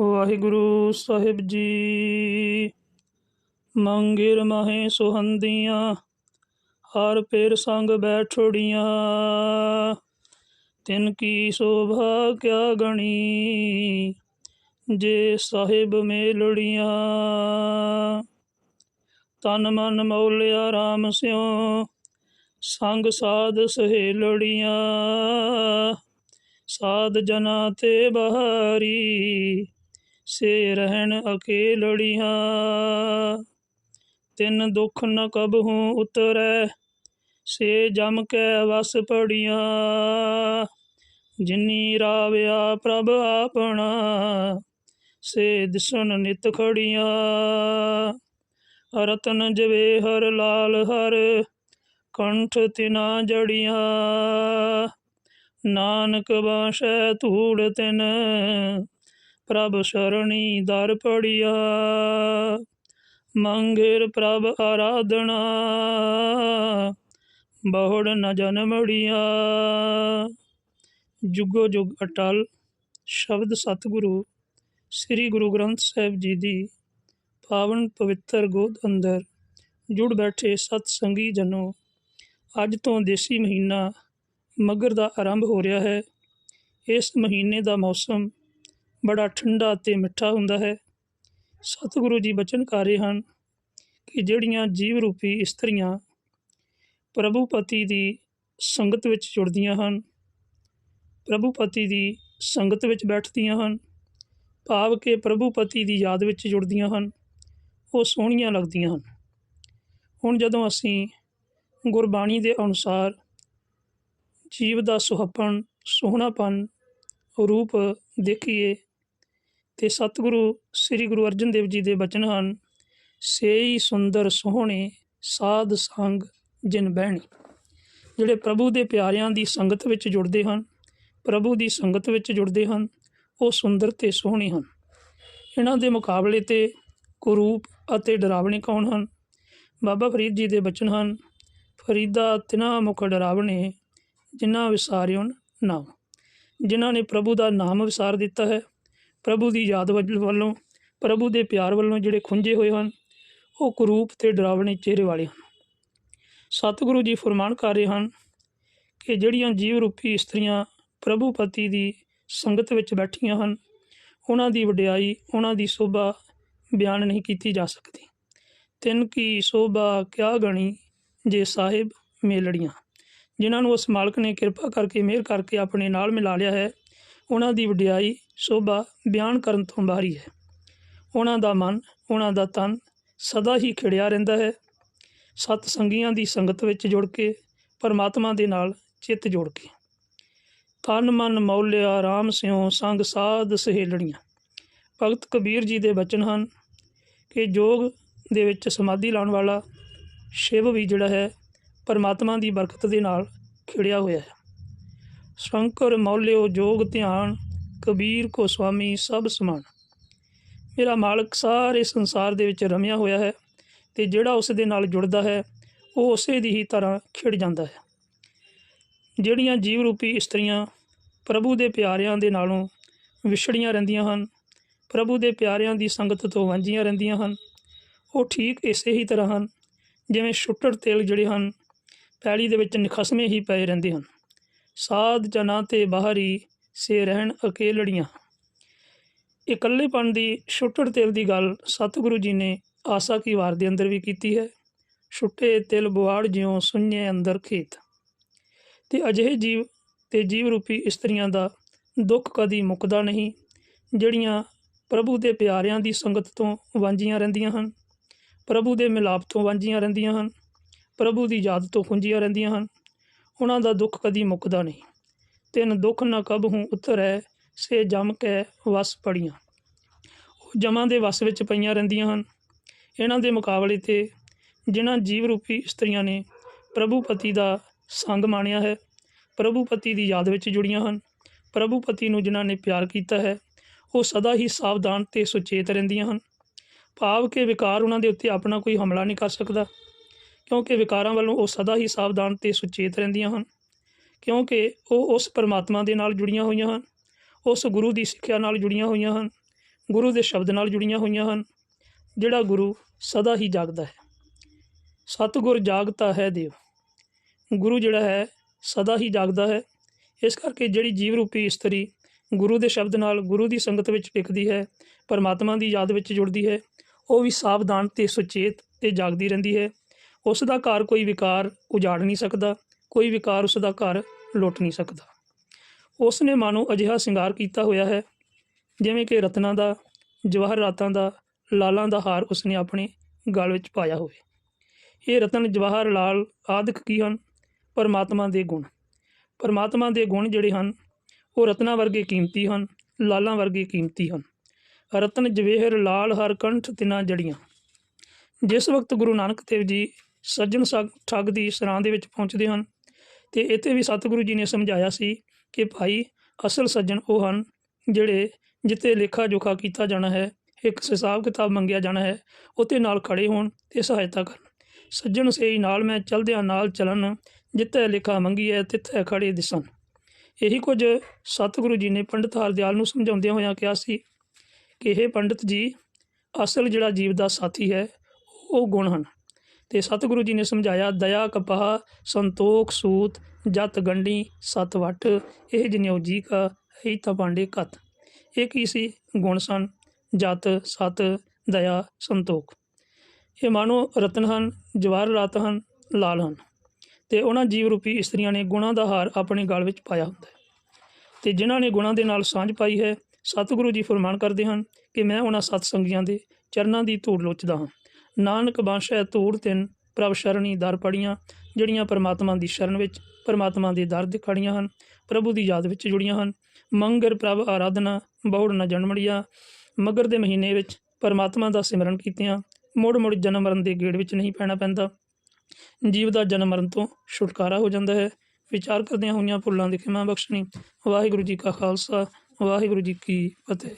ਵਾਹਿਗੁਰੂ ਸਾਹਿਬ ਜੀ। ਮੰਗਿਰ ਮਹੇ ਸੁਹੰਦੀਆਂ, ਹਰ ਪੇਰ ਸੰਗ ਬੈਠੜੀਆਂ ਤਿਨ ਕੀ ਸ਼ੋਭਾ ਕਿਆ ਗਣੀ, ਜੇ ਸਾਹਿਬ ਮੇਲੜੀਆਂ ਤਨ ਮਨ ਮੌਲਿਆ RAM ਸਿਉ, ਸੰਗ ਸਾਧ ਸਹੇਲੜੀਆਂ ਸਾਧ ਜਨਾ ਤੇ ਬਹਾਰੀ ਸੇ ਰਹਿਣ ਅਕੇਲੜੀਆਂ ਤਿੰਨ ਦੁੱਖ ਨ ਕਬਹੂ ਉਤਰੈ, ਸੇ ਜਮ ਕੈ ਵਸ ਪੜੀਆਂ। ਜਿਨੀ ਰਾਵਿਆ ਪ੍ਰਭ ਆਪਣਾ, ਸੇ ਦਿਸਣ ਨਿਤ ਖੜੀਆਂ। ਰਤਨ ਜਵੇ ਹਰ ਲਾਲ ਹਰ, ਕੰਠ ਤਿਨਾ ਜੜੀਆਂ। ਨਾਨਕ ਬਾਸ਼ੈ ਧੂੜ ਤਿਨ ਪ੍ਰਭ ਸ਼ਰਣੀ ਦਰ ਪੜੀਆ ਮੰਗਿਰ ਪ੍ਰਭ ਆਰਾਧਨਾ। ਬਹੁੜ ਨ ਜਨਮੜੀਆ ਜੁਗੋ ਜੁਗ ਅਟਲ ਸ਼ਬਦ ਸਤਿਗੁਰੂ, ਸ੍ਰੀ ਗੁਰੂ ਗ੍ਰੰਥ ਸਾਹਿਬ ਜੀ ਦੀ ਪਾਵਨ ਪਵਿੱਤਰ ਗੋਦ ਅੰਦਰ ਜੁੜ ਬੈਠੇ ਸਤ ਸੰਗੀ ਜਨੋ। ਅੱਜ ਤੋਂ ਦੇਸੀ ਮਹੀਨਾ ਮਗਰ ਦਾ ਆਰੰਭ ਹੋ ਰਿਹਾ ਹੈ। ਇਸ ਮਹੀਨੇ ਦਾ ਮੌਸਮ ਬੜਾ ਠੰਡਾ ਤੇ ਮਿੱਠਾ ਹੁੰਦਾ ਹੈ। ਸਤਿਗੁਰੂ ਜੀ ਬਚਨ ਕਰ ਰਹੇ ਹਨ ਕਿ ਜਿਹੜੀਆਂ ਜੀਵ ਰੂਪੀ ਇਸਤਰੀਆਂ ਪ੍ਰਭੂ ਪਤੀ ਦੀ ਸੰਗਤ ਵਿੱਚ ਜੁੜਦੀਆਂ ਹਨ ਪ੍ਰਭੂ ਪਤੀ ਦੀ ਸੰਗਤ ਵਿੱਚ ਬੈਠਦੀਆਂ ਹਨ, ਭਾਵ ਕਿ ਪ੍ਰਭੂ ਪਤੀ ਦੀ ਯਾਦ ਵਿੱਚ ਜੁੜਦੀਆਂ ਹਨ, ਉਹ ਸੋਹਣੀਆਂ ਲੱਗਦੀਆਂ ਹਨ। ਹੁਣ ਜਦੋਂ ਅਸੀਂ ਗੁਰਬਾਣੀ ਦੇ ਅਨੁਸਾਰ ਜੀਵ ਦਾ ਸੁਹੱਪਣ, ਸੋਹਣਾਪਨ ਰੂਪ ਦੇਖੀਏ ਤੇ ਸਤਿਗੁਰੂ ਸ੍ਰੀ ਗੁਰੂ ਅਰਜਨ ਦੇਵ ਜੀ ਦੇ ਬਚਨ ਹਨ, ਸੇਈ ਸੁੰਦਰ ਸੋਹਣੇ ਸਾਧ ਸੰਗ ਜਿਨ ਬਹਿਣੀ। ਜਿਹੜੇ ਪ੍ਰਭੂ ਦੇ ਪਿਆਰਿਆਂ ਦੀ ਸੰਗਤ ਵਿੱਚ ਜੁੜਦੇ ਹਨ, ਪ੍ਰਭੂ ਦੀ ਸੰਗਤ ਵਿੱਚ ਜੁੜਦੇ ਹਨ, ਉਹ ਸੁੰਦਰ ਤੇ ਸੋਹਣੇ ਹਨ। ਇਹਨਾਂ ਦੇ ਮੁਕਾਬਲੇ ਤੇ ਕੁਰੂਪ ਅਤੇ ਡਰਾਵਣੇ ਕੌਣ ਹਨ? ਬਾਬਾ ਫਰੀਦ ਜੀ ਦੇ ਬਚਨ ਹਨ, ਫਰੀਦਾ ਤਿਨਾ ਮੁਖ ਡਰਾਵਣੇ, ਜਿਨ੍ਹਾਂ ਵਿਸਾਰਿਓਨ ਨਾਮ। ਜਿਨ੍ਹਾਂ ਨੇ ਪ੍ਰਭੂ ਦਾ ਨਾਮ ਵਿਸਾਰ ਦਿੱਤਾ ਹੈ ਪ੍ਰਭੂ ਦੀ ਯਾਦ ਵੱਲ- ਵੱਲੋਂ, ਪ੍ਰਭੂ ਦੇ ਪਿਆਰ ਵੱਲੋਂ ਜਿਹੜੇ ਖੁੰਝੇ ਹੋਏ ਹਨ, ਉਹ ਕਰੂਪ ਤੇ ਡਰਾਵਣੇ ਚਿਹਰੇ ਵਾਲੇ ਹਨ। ਸਤਿਗੁਰੂ ਜੀ ਫਰਮਾਨ ਕਰ ਰਹੇ ਹਨ ਕਿ ਜਿਹੜੀਆਂ ਜੀਵ ਰੂਪੀ ਇਸਤਰੀਆਂ ਪ੍ਰਭੂ ਪਤੀ ਦੀ ਸੰਗਤ ਵਿੱਚ ਬੈਠੀਆਂ ਹਨ, ਉਹਨਾਂ ਦੀ ਵਡਿਆਈ, ਉਹਨਾਂ ਦੀ ਸ਼ੋਭਾ ਬਿਆਨ ਨਹੀਂ ਕੀਤੀ ਜਾ ਸਕਦੀ। ਤਿੰਨ ਕੀ ਸ਼ੋਭਾ ਕਿਆ ਗਣੀ ਜੇ ਸਾਹਿਬ ਮੇਲੜੀਆਂ, ਜਿਨ੍ਹਾਂ ਨੂੰ ਉਸ ਮਾਲਕ ਨੇ ਕਿਰਪਾ ਕਰਕੇ ਮਿਹਰ ਕਰਕੇ ਆਪਣੇ ਨਾਲ ਮਿਲਾ ਲਿਆ ਹੈ ਉਹਨਾਂ ਦੀ ਵਡਿਆਈ, ਸ਼ੋਭਾ ਬਿਆਨ ਕਰਨ ਤੋਂ ਬਾਹਰੀ ਹੈ। ਉਹਨਾਂ ਦਾ ਮਨ, ਉਹਨਾਂ ਦਾ ਤਨ ਸਦਾ ਹੀ ਖਿੜਿਆ ਰਹਿੰਦਾ ਹੈ। ਸਤ ਸੰਗੀਆਂ ਦੀ ਸੰਗਤ ਵਿੱਚ ਜੁੜ ਕੇ, ਪਰਮਾਤਮਾ ਦੇ ਨਾਲ ਚਿੱਤ ਜੋੜ ਕੇ। ਤਨ ਮਨ, ਮੌਲਿਆ, ਰਾਮ, ਸਿਉ, ਸੰਗ, ਸਾਧ, ਸਹੇਲਣੀਆਂ। ਭਗਤ ਕਬੀਰ ਜੀ ਦੇ ਬਚਨ ਹਨ ਕਿ ਜੋਗ ਦੇ ਵਿੱਚ ਸਮਾਧੀ ਲਾਉਣ ਵਾਲਾ ਸ਼ਿਵ ਵੀ ਜਿਹੜਾ ਹੈ, ਪਰਮਾਤਮਾ ਦੀ ਬਰਕਤ ਦੇ ਨਾਲ ਖਿੜਿਆ ਹੋਇਆ ਹੈ। ਸ਼ੰਕਰ, ਮੌਲਿਓ, ਜੋਗ, ਧਿਆਨ, ਕਬੀਰ ਕੋ ਸੁਆਮੀ ਸਭ ਸਮਾਨ। ਮੇਰਾ ਮਾਲਕ ਸਾਰੇ ਸੰਸਾਰ ਦੇ ਵਿੱਚ ਰਮਿਆ ਹੋਇਆ ਹੈ ਤੇ ਜਿਹੜਾ ਉਸ ਦੇ ਨਾਲ ਜੁੜਦਾ ਹੈ, ਉਹ ਉਸੇ ਦੀ ਹੀ ਤਰ੍ਹਾਂ ਖਿੜ ਜਾਂਦਾ ਹੈ। ਜਿਹੜੀਆਂ ਜੀਵ ਰੂਪੀ ਇਸਤਰੀਆਂ ਪ੍ਰਭੂ ਦੇ ਪਿਆਰਿਆਂ ਦੇ ਨਾਲੋਂ ਵਿਛੜੀਆਂ ਰਹਿੰਦੀਆਂ ਹਨ, ਪ੍ਰਭੂ ਦੇ ਪਿਆਰਿਆਂ ਦੀ ਸੰਗਤ ਤੋਂ ਵਾਂਝੀਆਂ ਰਹਿੰਦੀਆਂ ਹਨ, ਉਹ ਠੀਕ ਇਸੇ ਹੀ ਤਰ੍ਹਾਂ ਹਨ, ਜਿਵੇਂ ਛੁੱਟੜ ਤੇਲ ਜਿਹੜੇ ਹਨ, ਪੈਲੀ ਦੇ ਵਿੱਚ ਨਿਖਸਮੇ ਹੀ ਪਏ ਰਹਿੰਦੇ ਹਨ। ਸਾਧ ਜਨਾਂ ਤੇ ਬਾਹਰੀ ਸੇ ਰਹਿਣ ਅਕੇਲੜੀਆਂ। ਇਕੱਲੇਪਣ ਦੀ ਛੁੱਟੜ ਤਿਲ ਦੀ ਗੱਲ ਸਤਿਗੁਰੂ ਜੀ ਨੇ ਆਸਾ ਕੀ ਵਾਰ ਦੇ ਅੰਦਰ ਵੀ ਕੀਤੀ ਹੈ। ਛੁੱਟੇ ਤਿਲ ਬੁਆੜ ਜਿਉ ਸੁਣਨੇ ਅੰਦਰ ਖੇਤ। ਤੇ ਅਜਿਹੇ ਜੀਵ ਤੇ ਜੀਵ ਰੂਪੀ ਇਸਤਰੀਆਂ ਦਾ ਦੁੱਖ ਕਦੀ ਮੁੱਕਦਾ ਨਹੀਂ, ਜਿਹੜੀਆਂ ਪ੍ਰਭੂ ਦੇ ਪਿਆਰਿਆਂ ਦੀ ਸੰਗਤ ਤੋਂ ਵਾਂਝੀਆਂ ਰਹਿੰਦੀਆਂ ਹਨ। ਪ੍ਰਭੂ ਦੇ ਮਿਲਾਪ ਤੋਂ ਵਾਂਝੀਆਂ ਰਹਿੰਦੀਆਂ ਹਨ। ਪ੍ਰਭੂ ਦੀ ਯਾਦ ਤੋਂ ਖੁੰਝੀਆਂ ਰਹਿੰਦੀਆਂ ਹਨ। ਉਹਨਾਂ ਦਾ ਦੁੱਖ ਕਦੀ ਮੁੱਕਦਾ ਨਹੀਂ। ਤਿੰਨ ਦੁੱਖ ਨਾ ਕਬਹੂ ਉਤਰੈ, ਸੇ ਜਮ ਕੈ ਵਸ ਪੜੀਆਂ। ਉਹ ਜਮਾਂ ਦੇ ਵਸ ਵਿੱਚ ਪਈਆਂ ਰਹਿੰਦੀਆਂ ਹਨ। ਇਹਨਾਂ ਦੇ ਮੁਕਾਬਲੇ ਤੇ ਜਿਨ੍ਹਾਂ ਜੀਵ ਰੂਪੀ ਇਸਤਰੀਆਂ ਨੇ ਪ੍ਰਭੂ ਪਤੀ ਦਾ ਸੰਗ ਮਾਣਿਆ ਹੈ ਪ੍ਰਭੂ ਪਤੀ ਦੀ ਯਾਦ ਵਿੱਚ ਜੁੜੀਆਂ ਹਨ। ਪ੍ਰਭੂ ਪਤੀ ਨੂੰ ਜਿਨ੍ਹਾਂ ਨੇ ਪਿਆਰ ਕੀਤਾ ਹੈ, ਉਹ ਸਦਾ ਹੀ ਸਾਵਧਾਨ ਤੇ ਸੁਚੇਤ ਰਹਿੰਦੀਆਂ ਹਨ। ਭਾਵ ਕਿ ਵਿਕਾਰ ਉਹਨਾਂ ਦੇ ਉੱਤੇ ਆਪਣਾ ਕੋਈ ਹਮਲਾ ਨਹੀਂ ਕਰ ਸਕਦਾ। ਕਿਉਂਕਿ ਵਿਕਾਰਾਂ ਵੱਲੋਂ ਉਹ ਸਦਾ ਹੀ ਸਾਵਧਾਨ ਤੇ ਸੁਚੇਤ ਰਹਿੰਦੀਆਂ ਹਨ, ਕਿਉਂਕਿ ਉਹ ਉਸ ਪਰਮਾਤਮਾ ਦੇ ਨਾਲ ਜੁੜੀਆਂ ਹੋਈਆਂ ਹਨ, ਉਸ ਗੁਰੂ ਦੀ ਸਿੱਖਿਆ ਨਾਲ ਜੁੜੀਆਂ ਹੋਈਆਂ ਹਨ, ਗੁਰੂ ਦੇ ਸ਼ਬਦ ਨਾਲ ਜੁੜੀਆਂ ਹੋਈਆਂ ਹਨ, ਜਿਹੜਾ ਗੁਰੂ ਸਦਾ ਹੀ ਜਾਗਦਾ ਹੈ। ਸਤਿਗੁਰ ਜਾਗਤਾ ਹੈ ਦੇਵ। ਗੁਰੂ ਜਿਹੜਾ ਹੈ, ਸਦਾ ਹੀ ਜਾਗਦਾ ਹੈ। ਇਸ ਕਰਕੇ ਜਿਹੜੀ ਜੀਵ ਰੂਪੀ ਇਸਤਰੀ ਗੁਰੂ ਦੇ ਸ਼ਬਦ ਨਾਲ ਗੁਰੂ ਦੀ ਸੰਗਤ ਵਿੱਚ ਟਿਕਦੀ ਹੈ, ਪਰਮਾਤਮਾ ਦੀ ਯਾਦ ਵਿੱਚ ਜੁੜਦੀ ਹੈ, ਉਹ ਵੀ ਸਾਵਧਾਨ ਤੇ ਸੁਚੇਤ ਤੇ ਜਾਗਦੀ ਰਹਿੰਦੀ ਹੈ। ਉਸ ਦਾ ਘਰ ਕੋਈ ਵਿਕਾਰ ਉਜਾੜ ਨਹੀਂ ਸਕਦਾ, ਕੋਈ ਵਿਕਾਰ ਉਸ ਦਾ ਘਰ ਲੁੱਟ ਨਹੀਂ ਸਕਦਾ। ਉਸ ਨੇ ਮਾਨੋ ਅਜਿਹਾ ਸ਼ਿੰਗਾਰ ਕੀਤਾ ਹੋਇਆ ਹੈ, ਜਿਵੇਂ ਕਿ ਰਤਨਾਂ ਦਾ, ਜਵਾਹਰ ਰਾਤਾਂ ਦਾ, ਲਾਲਾਂ ਦਾ ਹਾਰ ਉਸਨੇ ਆਪਣੇ ਗਲ ਵਿੱਚ ਪਾਇਆ ਹੋਵੇ। ਇਹ ਰਤਨ ਜਵਾਹਰ ਲਾਲ ਆਦਿਕ ਕੀ ਹਨ? ਪਰਮਾਤਮਾ ਦੇ ਗੁਣ। ਪਰਮਾਤਮਾ ਦੇ ਗੁਣ ਜਿਹੜੇ ਹਨ, ਉਹ ਰਤਨਾਂ ਵਰਗੇ ਕੀਮਤੀ ਹਨ, ਲਾਲਾਂ ਵਰਗੇ ਕੀਮਤੀ ਹਨ। ਰਤਨ ਜਵੇਹਰ ਲਾਲ ਹਰ ਕੰਠ ਤਿਨਾ ਜੜੀਆਂ। ਜਿਸ ਵਕਤ ਗੁਰੂ ਨਾਨਕ ਦੇਵ ਜੀ ਸੱਜਣ ਸੱਗ ਠੱਗ ਦੀ ਸਰਾਂ ਦੇ ਵਿੱਚ ਪਹੁੰਚਦੇ ਹਨ। ਤੇ ਇੱਥੇ ਵੀ ਸਤਿਗੁਰੂ ਜੀ ਨੇ ਸਮਝਾਇਆ ਸੀ ਕਿ ਭਾਈ, ਅਸਲ ਸੱਜਣ ਉਹ ਹਨ ਜਿਹੜੇ ਜਿੱਤੇ ਲੇਖਾ ਜੋਖਾ ਕੀਤਾ ਜਾਣਾ ਹੈ, ਇੱਕ ਹਿਸਾਬ ਕਿਤਾਬ ਮੰਗਿਆ ਜਾਣਾ ਹੈ ਉਤੇ ਨਾਲ ਖੜੇ ਹੋਣ ਤੇ ਸਹਾਇਤਾ ਕਰਨ। ਸੱਜਣ ਸੇਈ ਨਾਲ ਮੈਂ ਚਲਦਿਆਂ ਨਾਲ ਚੱਲਣ, ਜਿੱਥੇ ਲੇਖਾ ਹੈ ਤਿੱਥੇ ਖੜੇ ਦਿਸਣ। ਇਹੀ ਕੁਝ ਸਤਿਗੁਰੂ ਜੀ ਨੇ ਪੰਡਤ ਹਰਦਿਆਲ ਨੂੰ ਸਮਝਾਉਂਦਿਆਂ ਹੋਇਆਂ ਕਿਹਾ ਸੀ ਕਿ ਇਹ ਪੰਡਤ ਜੀ, ਅਸਲ ਜਿਹੜਾ ਜੀਵ ਦਾ ਸਾਥੀ ਹੈ, ਉਹ ਗੁਣ ਹਨ। ਤੇ ਸਤਿਗੁਰੂ ਜੀ ਨੇ ਸਮਝਾਇਆ, ਦਇਆ, ਕਪਾਹ, ਸੰਤੋਖ, ਸੂਤ, ਜਤ, ਗੰਢੀ, ਸਤ, ਵਟ, ਇਹ ਜਨਿਉ ਜੀ ਕਾ ਹੀ ਤਾਂ ਪਾਂਡੇ ਕਤ ਇਹ ਕੀ ਸੀ? ਗੁਣ ਸਨ, ਜਤ, ਸਤ, ਦਇਆ, ਸੰਤੋਖ। ਇਹ ਮਾਨੋ ਰਤਨ ਹਨ ਜਵਾਰ ਰਾਤ ਹਨ, ਲਾਲ ਹਨ। ਤੇ ਉਹਨਾਂ ਜੀਵ ਰੂਪੀ ਇਸਤਰੀਆਂ ਨੇ ਗੁਣਾਂ ਦਾ ਹਾਰ ਆਪਣੇ ਗਲ ਵਿੱਚ ਪਾਇਆ ਹੁੰਦਾ ਹੈ। ਤੇ ਜਿਨ੍ਹਾਂ ਨੇ ਗੁਣਾਂ ਦੇ ਨਾਲ ਸਾਂਝ ਪਾਈ ਹੈ, ਸਤਿਗੁਰੂ ਜੀ ਫਰਮਾਨ ਕਰਦੇ ਹਨ ਕਿ ਮੈਂ ਉਹਨਾਂ ਸਤ ਸੰਗੀਆਂ ਦੇ ਚਰਨਾਂ ਦੀ ਧੂੜ ਲੋਚਦਾ ਹਾਂ। ਨਾਨਕ ਬਾਸ਼ੈ ਧੂੜ ਤਿੰਨ, ਪ੍ਰਭ ਸ਼ਰਣੀ ਦਰ ਪੜੀਆਂ, ਜਿਹੜੀਆਂ ਪਰਮਾਤਮਾ ਦੀ ਸ਼ਰਨ ਵਿੱਚ, ਪਰਮਾਤਮਾ ਦੇ ਦਰ ਦੇ ਖੜੀਆਂ ਹਨ, ਪ੍ਰਭੂ ਦੀ ਯਾਦ ਵਿੱਚ ਜੁੜੀਆਂ ਹਨ। ਮੰਗਰ ਪ੍ਰਭ ਆਰਾਧਨਾ, ਬਹੁੜ ਨਾ ਜਨਮੜੀਆਂ ਮਗਰ ਦੇ ਮਹੀਨੇ ਵਿੱਚ ਪਰਮਾਤਮਾ ਦਾ ਸਿਮਰਨ ਕੀਤਿਆਂ ਮੁੜ ਮੁੜ ਜਨਮ ਮਰਨ ਦੇ ਗੇੜ ਵਿੱਚ ਨਹੀਂ ਪੈਣਾ ਪੈਂਦਾ। ਜੀਵ ਦਾ ਜਨਮ ਮਰਨ ਤੋਂ ਛੁਟਕਾਰਾ ਹੋ ਜਾਂਦਾ ਹੈ। ਵਿਚਾਰ ਕਰਦਿਆਂ ਹੋਈਆਂ ਭੁੱਲਾਂ ਦੀ ਖਿਮਾ ਬਖਸ਼ਣੀ। ਵਾਹਿਗੁਰੂ ਜੀ ਕਾ ਖਾਲਸਾ, ਵਾਹਿਗੁਰੂ ਜੀ ਕੀ ਫਤਿਹ।